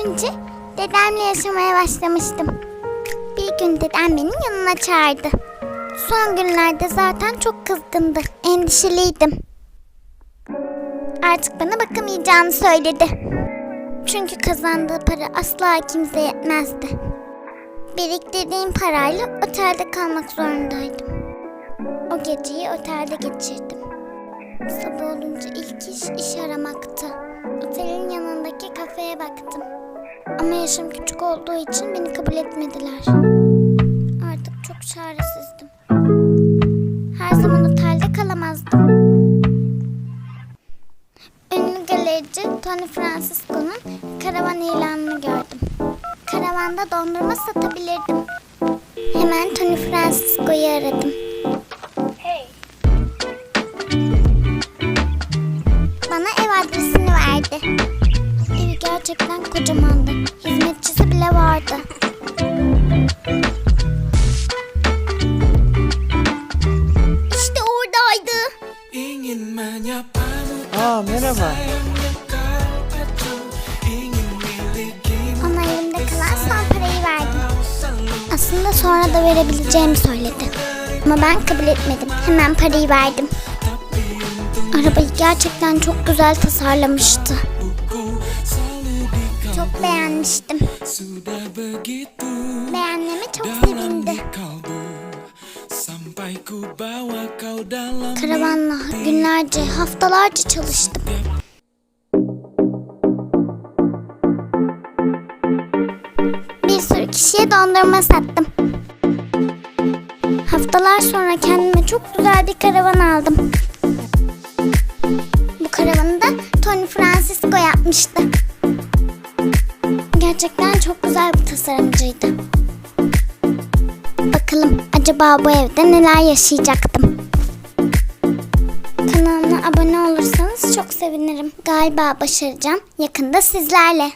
büyüyünce dedemle yaşamaya başlamıştım. Bir gün dedem beni yanına çağırdı. Son günlerde zaten çok kızgındı, endişeliydim. Artık bana bakamayacağını söyledi. Çünkü kazandığı para asla kimseye yetmezdi. Biriktirdiğim parayla otelde kalmak zorundaydım. O geceyi otelde geçirdim. Sabah olunca ilk iş iş aramaktı. Otelin yanındaki kafeye baktım. Ama yaşım küçük olduğu için beni kabul etmediler. Artık çok çaresizdim. Her zaman otelde kalamazdım. Ünlü galerici Tony Francisco'nun karavan ilanını gördüm. Karavanda dondurma satabilirdim. Hemen Tony Francisco'yu aradım. Gerçekten kocamandı. Hizmetçisi bile vardı. İşte oradaydı. Aa merhaba. Ona elimde kalan son parayı verdim. Aslında sonra da verebileceğimi söyledi. Ama ben kabul etmedim. Hemen parayı verdim. Arabayı gerçekten çok güzel tasarlamıştı. Çok beğenmiştim. Beğenmeme çok sevindi. Karavanla günlerce, haftalarca çalıştım. Bir sürü kişiye dondurma sattım. Haftalar sonra kendime çok güzel bir karavan aldım. Bu karavanı da Tony Francisco yapmıştı. Gerçekten çok güzel bir tasarımcıydı. Bakalım acaba bu evde neler yaşayacaktım. Kanalıma abone olursanız çok sevinirim. Galiba başaracağım. Yakında sizlerle.